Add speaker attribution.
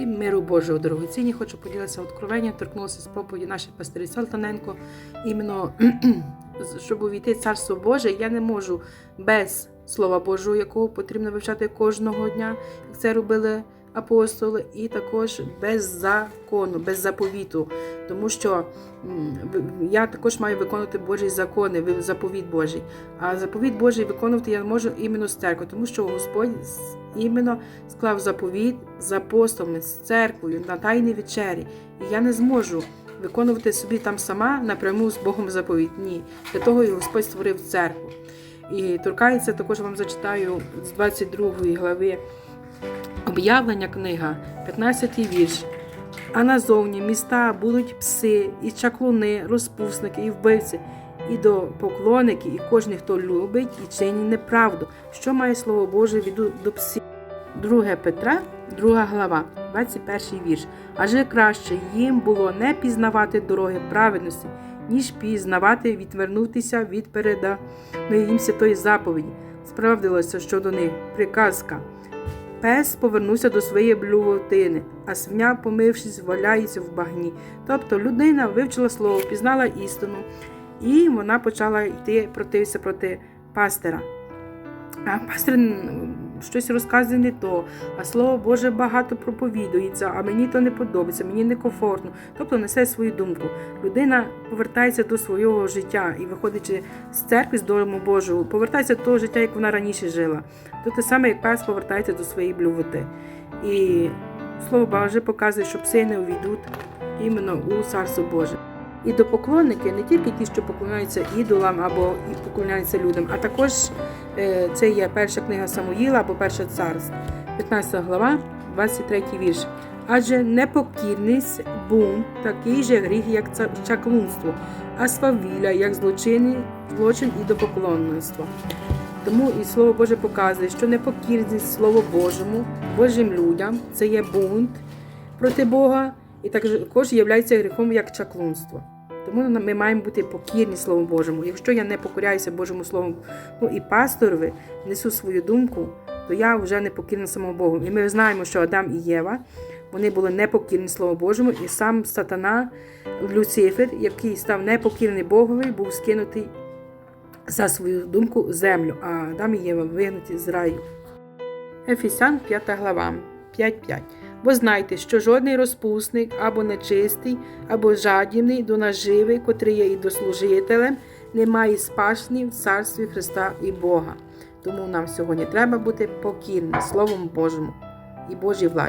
Speaker 1: І миру Божого дорогоцінні, хочу поділитися откровенням, торкнулася з проповіді нашої пастирі Салтаненко. Іменно, щоб увійти в Царство Боже, я не можу без Слова Божого, якого потрібно вивчати кожного дня, як це робили апостоли, і також без закону, без заповіту. Тому що я також маю виконувати Божі закони, заповіт Божий. А заповіт Божий виконувати я можу іменно з церкви, тому що Господь іменно склав заповіт з апостолами, з церквою на тайній вечері. І я не зможу виконувати собі там сама напряму з Богом заповіт. Ні. Для того і Господь створив церкву. І торкається також вам зачитаю з 22 глави об'явлення книга, 15-й вірш. А назовні міста будуть пси, і чаклуни, розпусники, і вбивці, і до поклонники, і кожен, хто любить і чинить неправду, що має слово Боже від до псів. 2 Петра, 2 глава, 21 вірш. Адже краще їм було не пізнавати дороги праведності, ніж пізнавати відвернутися від переданої їм святої заповіді. Справдилося щодо них приказка. Пес повернувся до своєї блювотини, а свиня, помившись, валяється в багні. Тобто людина вивчила слово, пізнала істину, і вона почала йти протився проти пастира. А пастир щось розказує не то, а слово Боже багато проповідується, а мені то не подобається, мені некомфортно. Тобто несе свою думку. Людина повертається до свого життя і, виходячи з церкви, з дому Божого, повертається до того життя, як вона раніше жила. То те саме, як пес повертається до своєї блювоти. І слово Боже показує, що пси не увійдуть іменно у Царство Боже. І до не тільки ті, що поклоняються ідолам або поклоняються людям, а також е, це є перша книга Самуїла або перше царство, 15 глава, 23 вірш. Адже непокірність, бунт, такий же гріх, як чаклунство, а свавілля, як злочини, злочин і допоклонництво. Тому і Слово Боже показує, що непокірність Слову Божому, Божим людям це є бунт проти Бога, і також є гріхом як чаклунство. Тому ми маємо бути покірні Слову Божому. Якщо я не покоряюся Божому Слову, ну і пасторові несу свою думку, то я вже не покірна самому Богу. І ми знаємо, що Адам і Єва вони були непокірні Слову Божому, і сам сатана Люцифер, який став непокірний Богові, був скинутий за свою думку землю, а Адам і Єва вигнаті з раю. Ефесян 5 глава 5.5. Бо знайте, що жодний розпусник або нечистий, або жадібний до наживи, котрий є і дослужителем, не має спашні в царстві Христа і Бога. Тому нам сьогодні треба бути покірним Словом Божому і Божій владі.